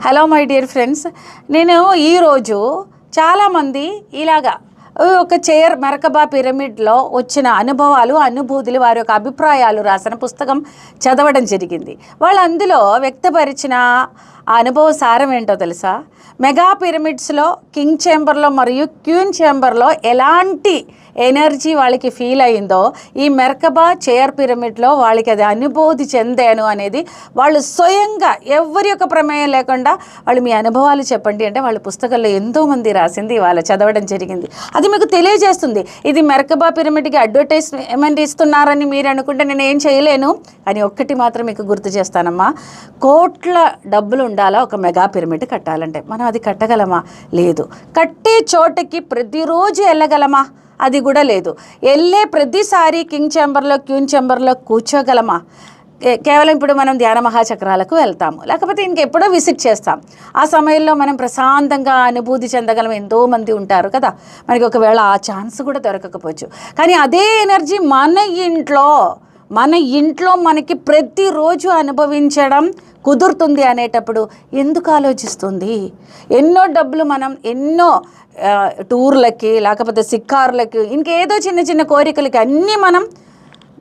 Hello my dear friends నేను ఈరోజు చాలామంది ఇలాగా ఒక చైర్ మెరకబా పిరమిడ్లో వచ్చిన అనుభవాలు అనుభూతులు వారి యొక్క అభిప్రాయాలు రాసిన పుస్తకం చదవడం జరిగింది. వాళ్ళు అందులో వ్యక్తపరిచిన ఆ అనుభవ సారం ఏంటో తెలుసా? మెగా పిరమిడ్స్లో కింగ్ చేంబర్లో మరియు క్యూన్ చేంబర్లో ఎలాంటి ఎనర్జీ వాళ్ళకి ఫీల్ అయిందో ఈ మెర్కబా చైర్ పిరమిడ్లో వాళ్ళకి అది అనుభూతి చెందాను అనేది వాళ్ళు స్వయంగా ఎవరి యొక్క ప్రమేయం లేకుండా వాళ్ళు మీ అనుభవాలు చెప్పండి అంటే వాళ్ళ పుస్తకంలో ఎంతోమంది రాసింది వాళ్ళ చదవడం జరిగింది. అది మీకు తెలియజేస్తుంది. ఇది మెరకబా పిరమిడ్కి అడ్వర్టైజ్మెంట్ ఇస్తున్నారని మీరు అనుకుంటే నేను ఏం చేయలేను. అని ఒక్కటి మాత్రం మీకు గుర్తు చేస్తానమ్మా. కోట్ల డబ్బులు ఉండాలా ఒక మెగా పిరమిడ్ కట్టాలంటే? మనం అది కట్టగలమా? లేదు. కట్టే చోటకి ప్రతిరోజు వెళ్ళగలమా అది కూడా లేదు. వెళ్ళే ప్రతిసారి కింగ్ చేంబర్లో క్యూన్ చేంబర్లో కూర్చోగలమా? కేవలం ఇప్పుడు మనం ధ్యాన మహాచక్రాలకు వెళ్తాము. లేకపోతే ఇంకెప్పుడో విజిట్ చేస్తాం. ఆ సమయంలో మనం ప్రశాంతంగా అనుభూతి చెందగలం ఎంతోమంది ఉంటారు కదా. మనకి ఒకవేళ ఆ ఛాన్స్ కూడా దొరకకపోవచ్చు. కానీ అదే ఎనర్జీ మన ఇంట్లో మన ఇంట్లో మనకి ప్రతిరోజు అనుభవించడం కుదురుతుంది అనేటప్పుడు ఎందుకు ఆలోచిస్తుంది? ఎన్నో డబ్బులు మనం ఎన్నో టూర్లకి లేకపోతే సిక్కార్లకి ఇంకేదో చిన్న చిన్న కోరికలకి అన్నీ మనం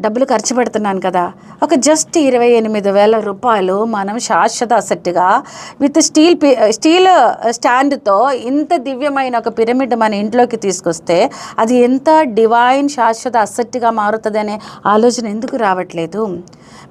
డబ్బులు ఖర్చు పెడుతున్నాను కదా. ఒక జస్ట్ ఇరవై ఎనిమిది వేల రూపాయలు మనం శాశ్వత అసెట్గా విత్ స్టీల్ స్టీల్ స్టాండ్తో ఇంత దివ్యమైన ఒక పిరమిడ్ మన ఇంట్లోకి తీసుకొస్తే అది ఎంత డివైన్ శాశ్వత అసెట్గా మారుతుందనే ఆలోచన ఎందుకు రావట్లేదు?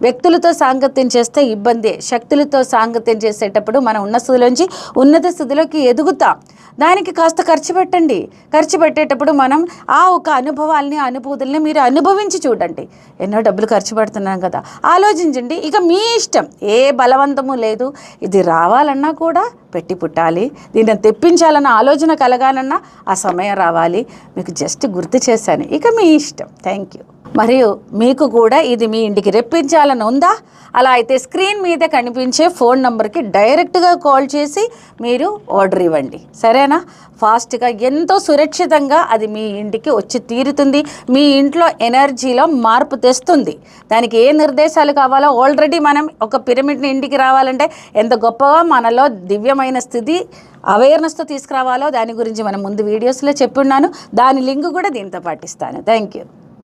వ్యక్తులతో సాంగత్యం చేస్తే ఇబ్బంది. శక్తులతో సాంగత్యం చేసేటప్పుడు మనం ఉన్న స్థితిలోంచి ఉన్నత స్థితిలోకి ఎదుగుతాం. దానికి కాస్త ఖర్చు పెట్టండి. ఖర్చు పెట్టేటప్పుడు మనం ఆ ఒక అనుభవాల్ని అనుభూతుల్ని మీరు అనుభవించి చూడండి. ఎన్నో డబ్బులు ఖర్చు పెడుతున్నాం కదా. ఆలోచించండి. ఇక మీ ఇష్టం. ఏ బలవంతము లేదు. ఇది రావాలన్నా కూడా పెట్టి పుట్టాలి. దీన్ని తెప్పించాలన్న ఆలోచన కలగాలన్నా ఆ సమయం రావాలి. మీకు జస్ట్ గుర్తు చేశాను. ఇక మీ ఇష్టం. థ్యాంక్ యూ మరియు మీకు కూడా ఇది మీ ఇంటికి రెప్పించాలని ఉందా? అలా అయితే స్క్రీన్ మీద కనిపించే ఫోన్ నంబర్కి డైరెక్ట్గా కాల్ చేసి మీరు ఆర్డర్ ఇవ్వండి. సరేనా? ఫాస్ట్గా ఎంతో సురక్షితంగా అది మీ ఇంటికి వచ్చి తీరుతుంది. మీ ఇంట్లో ఎనర్జీలో మార్పు తెస్తుంది. దానికి ఏ నిర్దేశాలు కావాలో ఆల్రెడీ మనం ఒక పిరమిడ్ని ఇంటికి రావాలంటే ఎంత గొప్పగా మనలో దివ్యమైన స్థితి అవేర్నెస్తో తీసుకురావాలో దాని గురించి మనం ముందు వీడియోస్లో చెప్పున్నాను. దాని లింక్ కూడా దీంతో పాటిస్తాను థ్యాంక్ యూ